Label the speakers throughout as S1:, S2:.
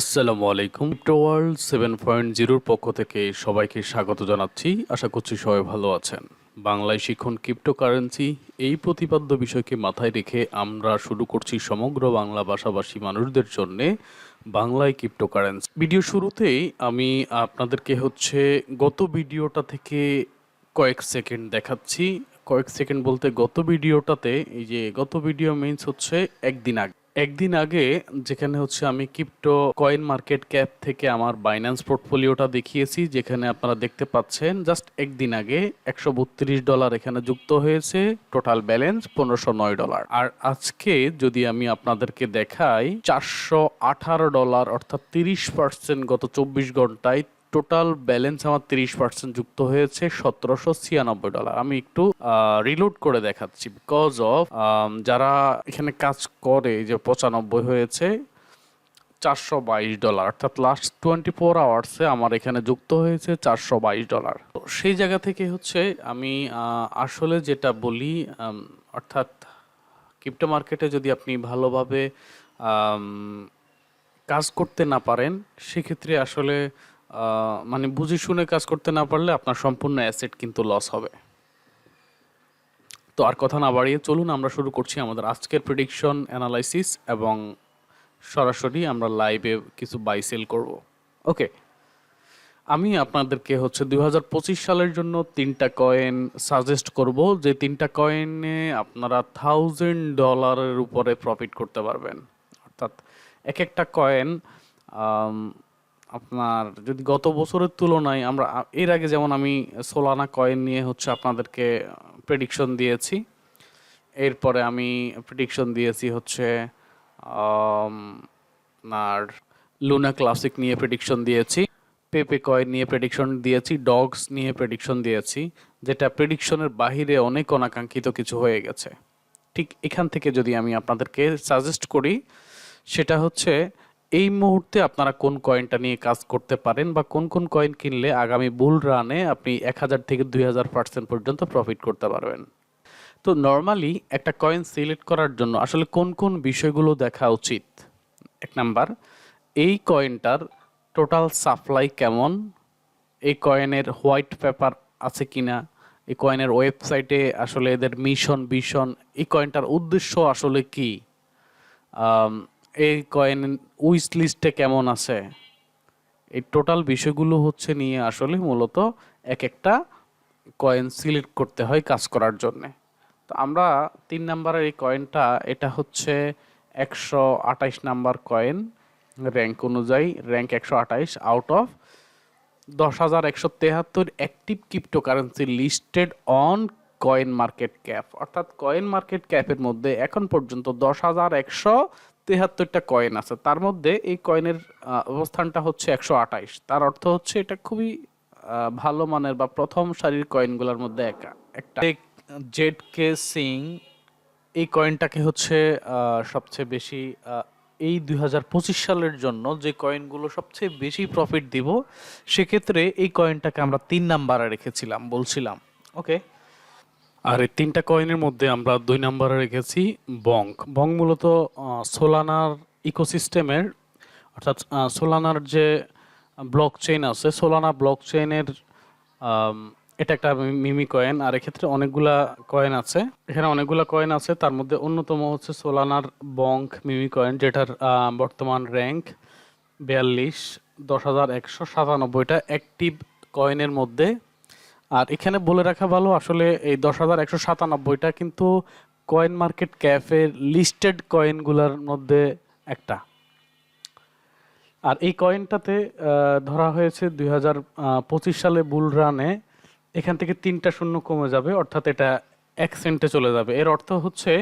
S1: আসসালামু আলাইকুম। World seven point জিরোর পক্ষ থেকে সবাইকে স্বাগত জানাচ্ছি। আশা করছি সবাই ভালো আছেন। বাংলায় শিখুন ক্রিপ্টোকারেন্সি, এই প্রতিপাদ্য বিষয়কে মাথায় রেখে আমরা শুরু করছি সমগ্র বাংলা ভাষাভাষী মানুষদের জন্য বাংলায় ক্রিপ্টোকারেন্সি। ভিডিও শুরুতেই আমি আপনাদেরকে হচ্ছে গত ভিডিওটা থেকে কয়েক সেকেন্ড দেখাচ্ছি। কয়েক সেকেন্ড বলতে গত ভিডিওটাতে, এই যে গত ভিডিও মিনস হচ্ছে একদিন আগে। একদিন আগে যেখানে হচ্ছে আমি ক্রিপ্টো কয়েন মার্কেট ক্যাপ থেকে আমার বাইন্যান্স পোর্টফোলিওটা দেখিয়েছি, যেখানে আপনারা দেখতে পাচ্ছেন জাস্ট একদিন আগে একশো বত্রিশ ডলার এখানে যুক্ত হয়েছে টোটাল ব্যালেন্স পনেরোশো নয় ডলার। আর আজকে যদি আমি আপনাদেরকে দেখাই, চারশো আঠারো ডলার অর্থাৎ তিরিশ পার্সেন্ট গত চব্বিশ ঘন্টায় টোটাল ব্যালেন্স আমার তিরিশ পার্সেন্ট যুক্ত হয়েছে সতেরোশো ছিয়ানব্বই ডলার। আমি একটু রিলোড করে দেখাচ্ছি বিকজ অফ যারা এখানে কাজ করে যে পঁচানব্বই হয়েছে, চারশো বাইশ ডলার। অর্থাৎ লাস্ট টোয়েন্টি ফোর আওয়ার্সে আমার এখানে যুক্ত হয়েছে চারশো বাইশ ডলার। তো সেই জায়গা থেকে হচ্ছে আমি আসলে যেটা বলি অর্থাৎ ক্রিপ্টো মার্কেটে যদি আপনি ভালোভাবে কাজ করতে না পারেন, সেক্ষেত্রে আসলে মানে বুঝে শুনে কাজ করতে না পারলে আপনার সম্পূর্ণ অ্যাসেট কিন্তু লস হবে। তো আর কথা না বাড়িয়ে চলুন, আমরা শুরু করছি আমাদের আজকের প্রেডিকশন অ্যানালাইসিস এবং সরাসরি আমরা লাইভে কিছু বাই সেল করব। ওকে আমি আপনাদেরকে হচ্ছে দুই হাজার পঁচিশ সালের জন্য তিনটা কয়েন সাজেস্ট করব, যে তিনটা কয়েনে আপনারা থাউজেন্ড ডলারের উপরে প্রফিট করতে পারবেন। অর্থাৎ এক একটা কয়েন আপনার যদি গত বছরের তুলনায় আমরা এর আগে যেমন আমি সোলানা কয়েন নিয়ে হচ্ছে আপনাদেরকে প্রেডিকশন দিয়েছি, এরপরে আমি প্রেডিকশন দিয়েছি হচ্ছে আপনার লুনা ক্লাসিক নিয়ে প্রেডিকশন দিয়েছি পেপে কয়েন নিয়ে প্রেডিকশন দিয়েছি ডগস নিয়ে প্রেডিকশন দিয়েছি, যেটা প্রেডিকশনের বাহিরে অনেক অনাকাঙ্ক্ষিত কিছু হয়ে গেছে। ঠিক এখান থেকে যদি আমি আপনাদেরকে সাজেস্ট করি, সেটা হচ্ছে এই মুহূর্তে আপনারা কোন কয়েনটা নিয়ে কাজ করতে পারেন বা কোন কোন কয়েন কিনলে আগামী বুল রানে আপনি এক হাজার থেকে দুই হাজার পার্সেন্ট পর্যন্ত প্রফিট করতে পারবেন? তো নর্মালি একটা কয়েন সিলেক্ট করার জন্য আসলে কোন কোন বিষয়গুলো দেখা উচিত? এক নাম্বার, এই কয়েনটার টোটাল সাপ্লাই কেমন? এই কয়েনের হোয়াইট পেপার আছে কি না এই কয়েনের ওয়েবসাইটে আসলে এদের মিশন ভিশন এই কয়েনটার উদ্দেশ্য আসলে কি? এই কয়েন উইস লিস্টে কেমন আছে? এই টোটাল বিষয়গুলো হচ্ছে নিয়ে আসলে মূলত এক একটা কয়েন সিলেক্ট করতে হয় কাজ করার জন্যে। তো আমরা তিন নাম্বারের এই কয়েনটা, এটা হচ্ছে একশো আঠাইশ নাম্বার কয়েন র্যাঙ্ক অনুযায়ী, র্যাঙ্ক একশো আঠাইশ আউট অফ দশ হাজার একশো তেহাত্তর active cryptocurrency listed on coin market cap. অর্থাৎ কয়েন মার্কেট ক্যাপের মধ্যে এখন পর্যন্ত দশ হাজার একশো তেহাত্তরটা কয়েন আছে। তার মধ্যে এই কয়েনের অবস্থানটা হচ্ছে একশো আঠাইশ তার অর্থ হচ্ছে এটা খুবই ভালো মানের বা প্রথম সারির কয়েনগুলোর মধ্যে একা, একটা। জেড কে সিং, এই কয়েনটাকে হচ্ছে সবচেয়ে বেশি এই দু হাজার পঁচিশ সালের জন্য যে কয়েনগুলো সবচেয়ে বেশি প্রফিট দিব, সেক্ষেত্রে এই কয়েনটাকে আমরা তিন নাম্বারে রেখেছিলাম, বলছিলাম। ওকে আর এই তিনটা কয়েনের মধ্যে আমরা দুই নাম্বারে রেখেছি বঙ্ক বং মূলত সোলানার ইকোসিস্টেমের অর্থাৎ সোলানার যে ব্লক চেইন আছে সোলানা ব্লক চেইনের এটা একটা মিমি কয়েন আর এক্ষেত্রে অনেকগুলা কয়েন আছে। এখানে অনেকগুলা কয়েন আছে, তার মধ্যে অন্যতম হচ্ছে সোলানার বঙ্ক মিমি কয়েন যেটার বর্তমান র্যাঙ্ক বিয়াল্লিশ, দশ হাজার একশো সাতানব্বইটা অ্যাক্টিভ কয়েনের মধ্যে আর এখানে বলে রাখা ভালো, আসলে এই দশ হাজার একশো সাতানব্বইটা কিন্তু কয়েন মার্কেট ক্যাফের লিস্টেড কয়েনগুলোর মধ্যে একটা। আর এই কয়েনটাতে ধরা হয়েছে দুই হাজার পঁচিশ সালে বুল রানে এখান থেকে তিনটা শূন্য কমে যাবে, অর্থাৎ এটা এক সেন্টে চলে যাবে। এর অর্থ হচ্ছে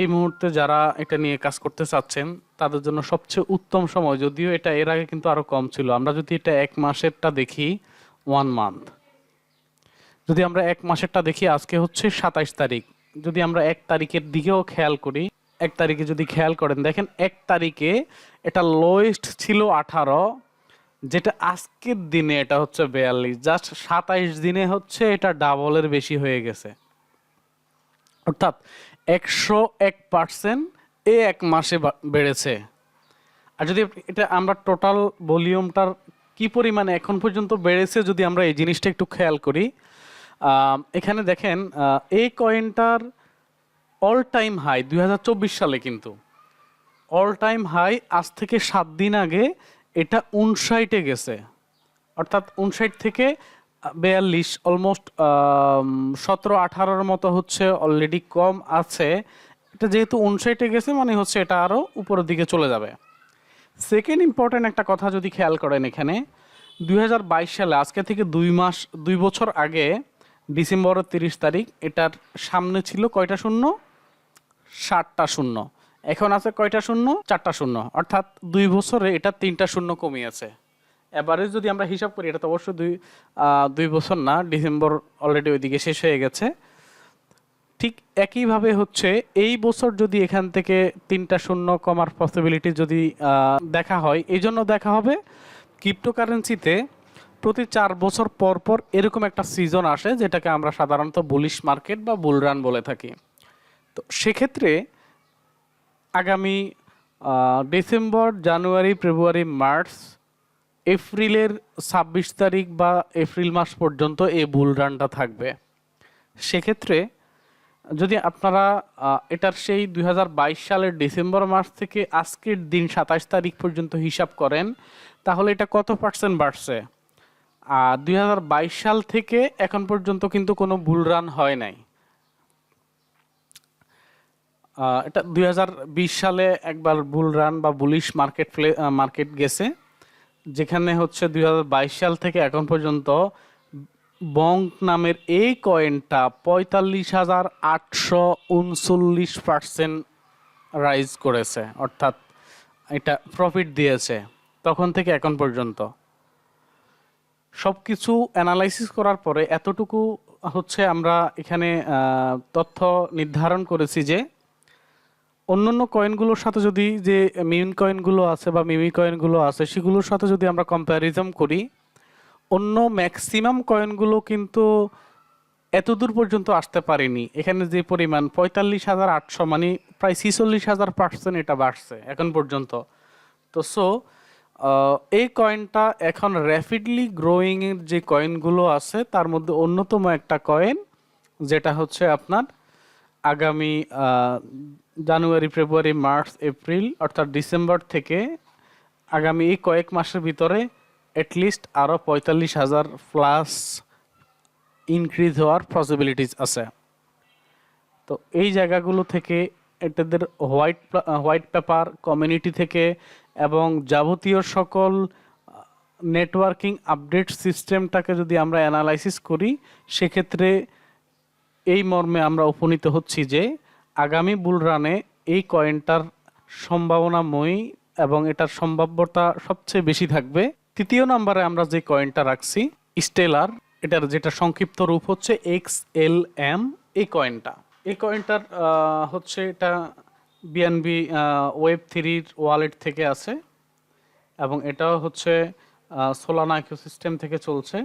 S1: এই মুহূর্তে যারা এটা নিয়ে কাজ করতে চাচ্ছেন, তাদের জন্য সবচেয়ে উত্তম সময়, যদিও এটা এর আগে কিন্তু আরও কম ছিল। আমরা যদি এটা এক মাসেরটা দেখি ওয়ান মান্থ যদি আমরা এক মাসেরটা দেখি, আজকে হচ্ছে সাতাইশ তারিখ। যদি আমরা এক তারিখের দিকেও খেয়াল করি, এক তারিখে যদি খেয়াল করেন, দেখেন এক তারিখে এটা লোয়েস্ট ছিল আঠারো, যেটা আজকের দিনে এটা হচ্ছে বিয়াল্লিশ। জাস্ট সাতাইশ দিনে হচ্ছে এটা ডাবলের বেশি হয়ে গেছে। অর্থাৎ একশো এক পার্সেন্ট এ এক মাসে বেড়েছে। আর যদি এটা আমরা টোটাল ভলিউমটার কি পরিমাণে এখন পর্যন্ত বেড়েছে যদি আমরা এই জিনিসটা একটু খেয়াল করি? এখানে দেখেন এই কয়েনটার অল টাইম হাই দু হাজার চব্বিশ সালে কিন্তু। অল টাইম হাই আজ থেকে সাত দিন আগে এটা উনষাটে গেছে। অর্থাৎ উনষাট থেকে বেয়াল্লিশ অলমোস্ট সতেরো, আঠারোর মতো হচ্ছে অলরেডি কম আছে। এটা যেহেতু উনষাটে গেছে মানে হচ্ছে এটা আরও উপরের দিকে চলে যাবে। সেকেন্ড ইম্পর্ট্যান্ট একটা কথা যদি খেয়াল করেন এখানে, দুই হাজার বাইশ সালে, আজকে থেকে দুই মাস, দুই বছর আগে, ডিসেম্বরের তিরিশ তারিখ, এটার সামনে ছিল কয়টা শূন্য? ষাটটা শূন্য। এখন আছে কয়টা শূন্য? চারটা শূন্য। অর্থাৎ দুই বছরে এটা তিনটা শূন্য কমিয়েছে। এবারে যদি আমরা হিসাব করি, এটা তো অবশ্যই দুই দুই বছর না, ডিসেম্বর অলরেডি ওইদিকে শেষ হয়ে গেছে। ঠিক একইভাবে হচ্ছে এই বছর যদি এখান থেকে তিনটা শূন্য কমার পসিবিলিটি যদি দেখা হয়, এই জন্য দেখা হবে ক্রিপ্টোকারেন্সিতে প্রতি চার বছর পর পর এরকম একটা সিজন আসে যেটাকে আমরা সাধারণত বুলিশ মার্কেট বা বুলরান বলে থাকি। তো সেক্ষেত্রে আগামী ডিসেম্বর জানুয়ারি ফেব্রুয়ারি মার্চ এপ্রিলের ছাব্বিশ তারিখ বা এপ্রিল মাস পর্যন্ত এই বুল রানটা থাকবে। সেক্ষেত্রে যদি আপনারা এটার সেই দু হাজার বাইশ সালের ডিসেম্বর মাস থেকে আজকের দিন সাতাশ তারিখ পর্যন্ত হিসাব করেন, তাহলে এটা কত পার্সেন্ট বাড়ছে? আর দুই হাজার বাইশ সাল থেকে এখন পর্যন্ত কিন্তু কোনো ভুল রান হয় নাই। এটা দুই হাজার বিশ সালে একবার ভুল রান বা বুলিশ মার্কেট মার্কেট গেছে, যেখানে হচ্ছে দুই হাজার বাইশ সাল থেকে এখন পর্যন্ত বঙ্ক নামের এই কয়েনটা পঁয়তাল্লিশ হাজার আটশো উনচল্লিশ পার্সেন্ট রাইজ করেছে। অর্থাৎ এটা প্রফিট দিয়েছে তখন থেকে এখন পর্যন্ত। সব কিছু অ্যানালাইসিস করার পরে এতটুকু হচ্ছে আমরা এখানে তথ্য নির্ধারণ করেছি যে অন্যান্য কয়েনগুলোর সাথে যদি যে মিম কয়েনগুলো আছে বা মিমি কয়েনগুলো আছে, সেগুলোর সাথে যদি আমরা কম্প্যারিজম করি অন্য ম্যাক্সিমাম কয়েনগুলো কিন্তু এতদূর পর্যন্ত আসতে পারেনি। এখানে যে পরিমাণ পঁয়তাল্লিশ হাজার আটশো মানে প্রায় ছিচল্লিশ হাজার পার্সেন্ট এটা বাড়ছে এখন পর্যন্ত। তো সো এই কয়েনটা এখন র্যাপিডলি গ্রোয়িং এর যে কয়েনগুলো আছে, তার মধ্যে অন্যতম একটা কয়েন যেটা হচ্ছে আপনার আগামী জানুয়ারি, ফেব্রুয়ারি, মার্চ, এপ্রিল, অর্থাৎ ডিসেম্বর থেকে আগামী এই কয়েক মাসের ভিতরে অ্যাটলিস্ট আরও পঁয়তাল্লিশ হাজার প্লাস ইনক্রিজ হওয়ার পসিবিলিটিস আছে। তো এই জায়গাগুলো থেকে এটাদের হোয়াইট হোয়াইট পেপার কমিউনিটি থেকে এবং যাবতীয় সকল নেটওয়ার্কিং আপডেট সিস্টেমটাকে যদি আমরা অ্যানালাইসিস করি, সেক্ষেত্রে এই মর্মে আমরা উপনীত হচ্ছি যে আগামী বুল রানে এই কয়েনটার সম্ভাবনাময়ী এবং এটার সম্ভাব্যতা সবচেয়ে বেশি থাকবে। তৃতীয় নম্বরে আমরা যে কয়েনটা রাখছি স্টেলার এটার যেটা সংক্ষিপ্ত রূপ হচ্ছে এক্স এল এম এই কয়েনটা এই কয়েনটার হচ্ছে এটা বিএনবি ওয়েব থ্রির ওয়ালেট থেকে আছে এবং এটাও হচ্ছে সোলানা ইকোসিস্টেম থেকে চলছে।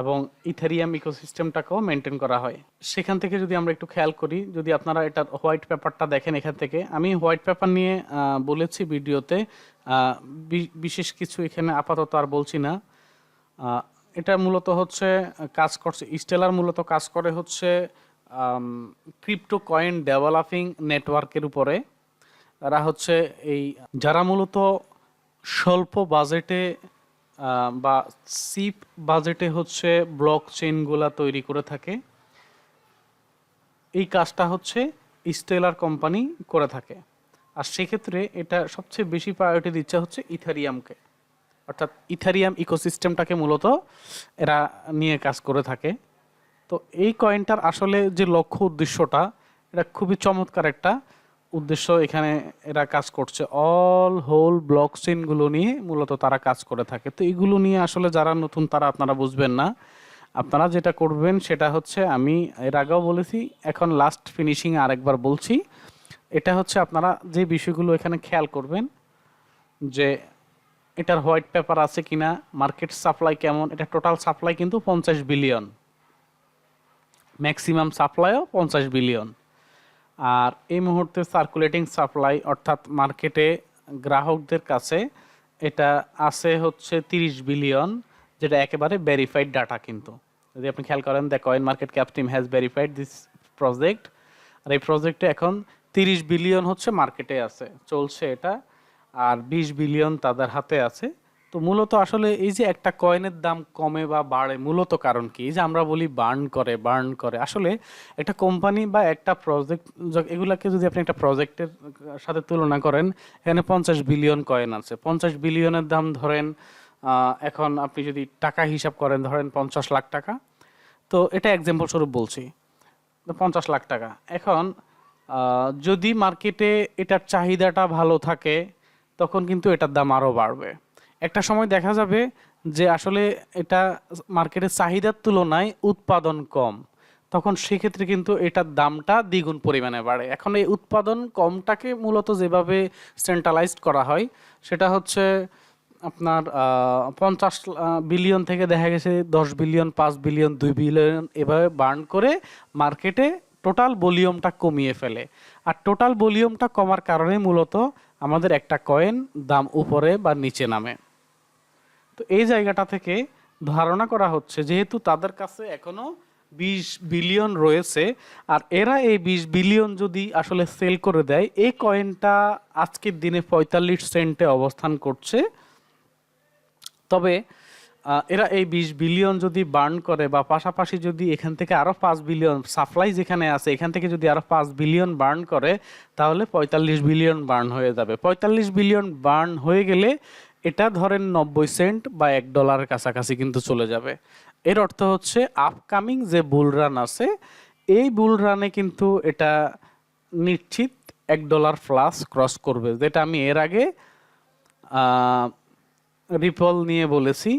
S1: এবং ইথেরিয়াম ইকোসিস্টেমটাকেও মেনটেন করা হয়। সেখান থেকে যদি আমরা একটু খেয়াল করি, যদি আপনারা এটার হোয়াইট পেপারটা দেখেন এখান থেকে, আমি হোয়াইট পেপার নিয়ে বলেছি ভিডিওতে বিশেষ কিছু এখানে আপাতত আর বলছি না। এটা মূলত হচ্ছে কাজ করছে স্টেলার মূলত কাজ করে হচ্ছে ক্রিপ্টো কয়েন ডেভেলপিং নেটওয়ার্কের উপরে। তারা হচ্ছে এই, যারা মূলত স্বল্প বাজেটে বা সিপ বাজেটে হচ্ছে ব্লক চেনগুলা তৈরি করে থাকে। এই কাজটা হচ্ছে স্টেলার কোম্পানি করে থাকে। আর সেক্ষেত্রে এটা সবচেয়ে বেশি প্রায়োরিটি দিচ্ছে হচ্ছে ইথারিয়ামকে। অর্থাৎ ইথারিয়াম ইকোসিস্টেমটাকে মূলত এরা নিয়ে কাজ করে থাকে। তো এই কয়েনটার আসলে যে লক্ষ্য উদ্দেশ্যটা, এটা খুবই চমৎকার একটা উদ্দেশ্য এখানে এরা কাজ করছে। অল হোল ব্লক চেইনগুলো নিয়ে মূলত তারা কাজ করে থাকে। তো এগুলো নিয়ে আসলে যারা নতুন তারা আপনারা বুঝবেন না। আপনারা যেটা করবেন সেটা হচ্ছে আমি এর আগেও বলেছি, এখন লাস্ট ফিনিশিং আরেকবার বলছি। এটা হচ্ছে আপনারা যে বিষয়গুলো এখানে খেয়াল করবেন যে এটার হোয়াইট পেপার আছে কিনা মার্কেট সাপ্লাই কেমন, এটা টোটাল সাপ্লাই কিন্তু পঞ্চাশ বিলিয়ন ম্যাক্সিমাম সাপ্লাইও পঞ্চাশ বিলিয়ন আর এই মুহূর্তে সার্কুলেটিং সাপ্লাই অর্থাৎ মার্কেটে গ্রাহকদের কাছে এটা আছে হচ্ছে তিরিশ বিলিয়ন যেটা একেবারে ভেরিফাইড ডাটা কিন্তু। যদি আপনি খেয়াল করেন the coin market cap team has verified this project আর এই প্রজেক্টে এখন তিরিশ বিলিয়ন হচ্ছে মার্কেটে আছে, চলছে এটা, আর বিশ বিলিয়ন তাদের হাতে আছে। তো মূলত আসলে এই যে একটা কয়েনের দাম কমে বা বাড়ে, মূলত কারণ কি? এই যে আমরা বলি বার্ন করে বার্ন করে। আসলে একটা কোম্পানি বা একটা প্রজেক্ট এগুলাকে যদি আপনি একটা প্রজেক্টের সাথে তুলনা করেন, এখানে পঞ্চাশ বিলিয়ন কয়েন আছে। পঞ্চাশ বিলিয়নের দাম ধরেন এখন আপনি যদি টাকা হিসাব করেন, ধরেন পঞ্চাশ লাখ টাকা। তো এটা এক্সাম্পল স্বরূপ বলছি। পঞ্চাশ লাখ টাকা। এখন যদি মার্কেটে এটার চাহিদাটা ভালো থাকে, তখন কিন্তু এটার দাম আরও বাড়বে। একটা সময় দেখা যাবে যে আসলে এটা মার্কেটের চাহিদার তুলনায় উৎপাদন কম। তখন সেক্ষেত্রে কিন্তু এটার দামটা দ্বিগুণ পরিমাণে বাড়ে। এখন এই উৎপাদন কমটাকে মূলত যেভাবে সেন্ট্রালাইজড করা হয়, সেটা হচ্ছে আপনার পঞ্চাশ বিলিয়ন থেকে দেখা গেছে দশ বিলিয়ন, পাঁচ বিলিয়ন, দুই বিলিয়ন এভাবে বার্ন করে মার্কেটে টোটাল ভলিউমটা কমিয়ে ফেলে। আর টোটাল ভলিউমটা কমার কারণে মূলত আমাদের একটা কয়েন দাম উপরে বা নিচে নামে। তো এই জায়গাটা থেকে ধারণা করা হচ্ছে যেহেতু তাদের কাছে এখনও বিশ বিলিয়ন রয়েছে, আর এরা এই বিশ বিলিয়ন যদি আসলে সেল করে দেয়, এই কয়েনটা আজকের দিনে পঁয়তাল্লিশ সেন্টে অবস্থান করছে। তবে এরা এই বিশ বিলিয়ন যদি বার্ন করে বা পাশাপাশি যদি এখান থেকে আরও পাঁচ বিলিয়ন সাপ্লাই যেখানে আছে, এখান থেকে যদি আরও পাঁচ বিলিয়ন বার্ন করে, তাহলে পঁয়তাল্লিশ বিলিয়ন বার্ন হয়ে যাবে। পঁয়তাল্লিশ বিলিয়ন বার্ন হয়ে গেলে এটা ধরেন নব্বই সেন্ট বা এক ডলারের কাছাকাছি কিন্তু চলে যাবে। এর অর্থ হচ্ছে আপকামিং যে বুল রান আছে, এই বুল রানে কিন্তু এটা নিশ্চিত এক ডলার প্লাস ক্রস করবে। যেটা আমি এর আগে রিপল নিয়ে বলেছি।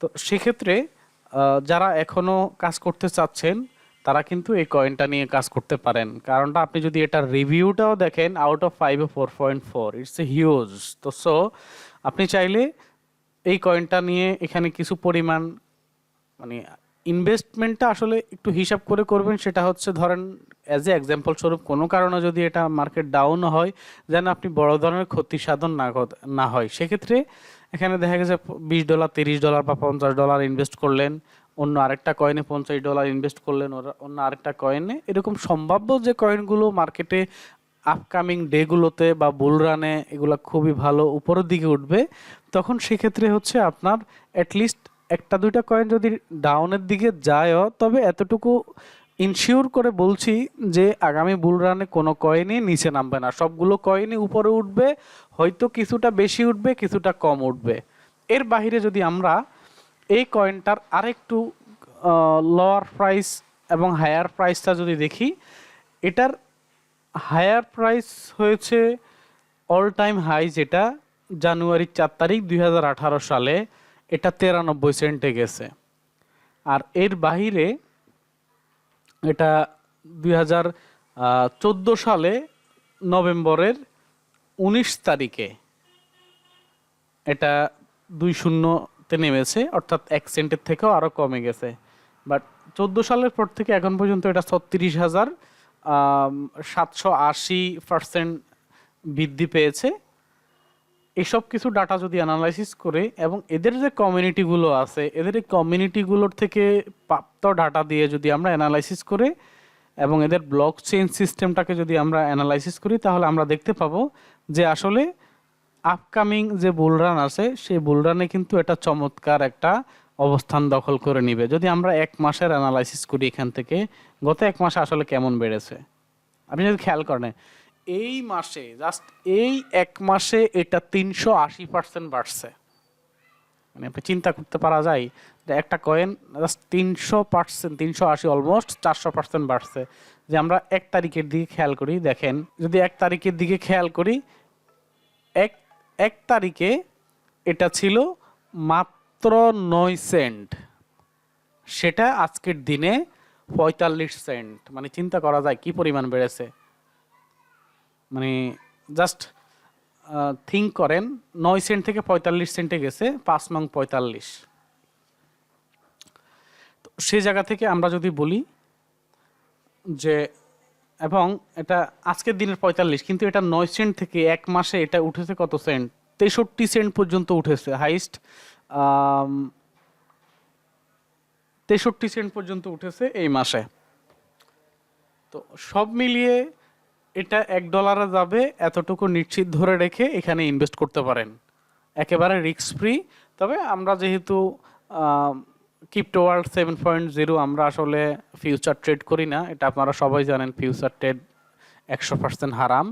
S1: তো সেক্ষেত্রে যারা এখনও কাজ করতে চাচ্ছেন তারা কিন্তু এই কয়েনটা নিয়ে কাজ করতে পারেন। কারণটা আপনি যদি এটার রিভিউটাও দেখেন আউট অফ ফাইভে four point four it's a huge তো সো আপনি চাইলে এই কয়েনটা নিয়ে এখানে কিছু পরিমাণ মানে ইনভেস্টমেন্টটা আসলে একটু হিসাব করে করবেন, সেটা হচ্ছে ধরেন অ্যাজ এ এক্সাম্পল স্বরূপ, কোনো কারণে যদি এটা মার্কেট ডাউন হয় যেন আপনি বড় ধরনের ক্ষতি সাধন না না হয়। সেক্ষেত্রে এখানে দেখা গেছে বিশ ডলার তিরিশ ডলার বা পঞ্চাশ ডলার ইনভেস্ট করলেন। অন্য আরেকটা কয়েনে পঞ্চাশ ডলার ইনভেস্ট করলেন, ওরা অন্য আরেকটা কয়েনে এরকম সম্ভাব্য যে কয়েনগুলো মার্কেটে আপকামিং ডেগুলোতে বা বুল রানে এগুলো খুবই ভালো উপরের দিকে উঠবে, তখন সেক্ষেত্রে হচ্ছে আপনার অ্যাটলিস্ট একটা দুইটা কয়েন যদি ডাউনের দিকে যায়ও, তবে এতটুকু ইনশিওর করে বলছি যে আগামী বুল রানে কোনো কয়েনই নিচে নামবে না। সবগুলো কয়েনই উপরে উঠবে, হয়তো কিছুটা বেশি উঠবে, কিছুটা কম উঠবে। এর বাইরে যদি আমরা এই কয়েনটার আরেকটু লোয়ার প্রাইস এবং হায়ার প্রাইসটা যদি দেখি, এটার হায়ার প্রাইস হয়েছে অল টাইম হাই যেটা জানুয়ারির চার তারিখ দুই হাজার আঠারো সালে, এটা তেরানব্বই সেন্টে গেছে। আর এর বাহিরে এটা দুই হাজার চোদ্দ সালে নভেম্বরের উনিশ তারিখে, এটা দুই শূন্যতে নেমেছে, অর্থাৎ এক সেন্টের থেকেও আরও কমে গেছে। বাট চোদ্দ সালের পর থেকে এখন পর্যন্ত এটা ছত্রিশ হাজার সাতশো আশি পার্সেন্ট বৃদ্ধি পেয়েছে। এসব কিছু ডাটা যদি অ্যানালাইসিস করে, এবং এদের যে কমিউনিটিগুলো আছে, এদের এই কমিউনিটিগুলোর থেকে প্রাপ্ত ডাটা দিয়ে যদি আমরা অ্যানালাইসিস করে, এবং এদের ব্লক চেইন সিস্টেমটাকে যদি আমরা অ্যানালাইসিস করি, তাহলে আমরা দেখতে পাবো যে আসলে আপকামিং যে বুলরান আছে, সেই বুলরানে কিন্তু এটা চমৎকার একটা অবস্থান দখল করে নিবে। যদি আমরা এক মাসের অ্যানালাইসিস করি এখান থেকে, গত এক মাসে আসলে কেমন বেড়েছে? আপনি যদি খেয়াল করেন, এই মাসে জাস্ট এই এক মাসে এটা তিনশো আশি পার্সেন্ট বাড়ছে। মানে আপনি চিন্তা করতে পারা যায় যে একটা কয়েন জাস্ট তিনশো পার্সেন্ট তিনশো আশি অলমোস্ট চারশো পার্সেন্ট বাড়ছে। যে আমরা এক তারিখের দিকে খেয়াল করি, দেখেন, যদি এক তারিখের দিকে খেয়াল করি, এক এক তারিখে এটা ছিল মাত্র নয় সেন্ট। সেটা আজকের দিনে পঁয়তাল্লিশ সেন্ট। মানে চিন্তা করা যায় কি পরিমাণ বেড়েছে। মানে জাস্ট থিঙ্ক করেন, নয় সেন্ট থেকে পঁয়তাল্লিশ সেন্টে গেছে, পাঁচ নং পঁয়তাল্লিশ। সে জায়গা থেকে আমরা যদি বলি যে এবং এটা আজকের দিনের পঁয়তাল্লিশ, কিন্তু এটা নয় সেন্ট থেকে এক মাসে এটা উঠেছে কত সেন্ট? তেষট্টি সেন্ট পর্যন্ত উঠেছে হাইস্ট তেষট্টি সেন্ট পর্যন্ত উঠেছে এই মাসে। তো সব মিলিয়ে এটা এক ডলারে যাবে, এতটুকু নিশ্চিত ধরে রেখে এখানে ইনভেস্ট করতে পারেন। একেবারে রিস্ক ফ্রি তবে আমরা যেহেতু crypto world seven point zero আমরা আসলে ফিউচার ট্রেড করি না। এটা আপনারা সবাই জানেন ফিউচার ট্রেড একশো পার্সেন্ট হারাম।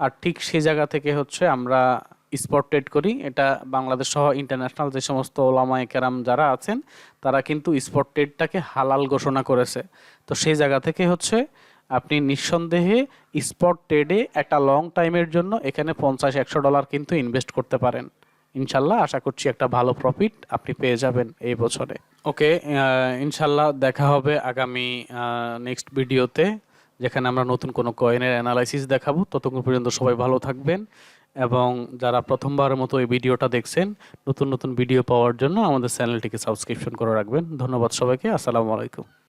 S1: আর ঠিক সেই জায়গা থেকে হচ্ছে আমরা স্পট ট্রেড করি। এটা বাংলাদেশ সহ ইন্টারন্যাশনাল যে সমস্ত ওলামা কেরাম যারা আছেন, তারা কিন্তু স্পট ট্রেডটাকে হালাল ঘোষণা করেছে। তো সেই জায়গা থেকে হচ্ছে আপনি নিঃসন্দেহে স্পট ট্রেডে একটা লং টাইমের জন্য এখানে পঞ্চাশ, একশো ডলার কিন্তু ইনভেস্ট করতে পারেন। ইনশাল্লাহ আশা করছি একটা ভালো প্রফিট আপনি পেয়ে যাবেন এই বছরে। ওকে ইনশাল্লাহ দেখা হবে আগামী নেক্সট ভিডিওতে যেখানে আমরা নতুন কোনো কয়েনের অ্যানালাইসিস দেখাবো। ততক্ষণ পর্যন্ত সবাই ভালো থাকবেন এবং যারা প্রথমবারের মতো এই ভিডিওটা দেখছেন, নতুন নতুন ভিডিও পাওয়ার জন্য আমাদের চ্যানেলটিকে সাবস্ক্রিপশন করে রাখবেন। ধন্যবাদ সবাইকে, আসসালামু আলাইকুম।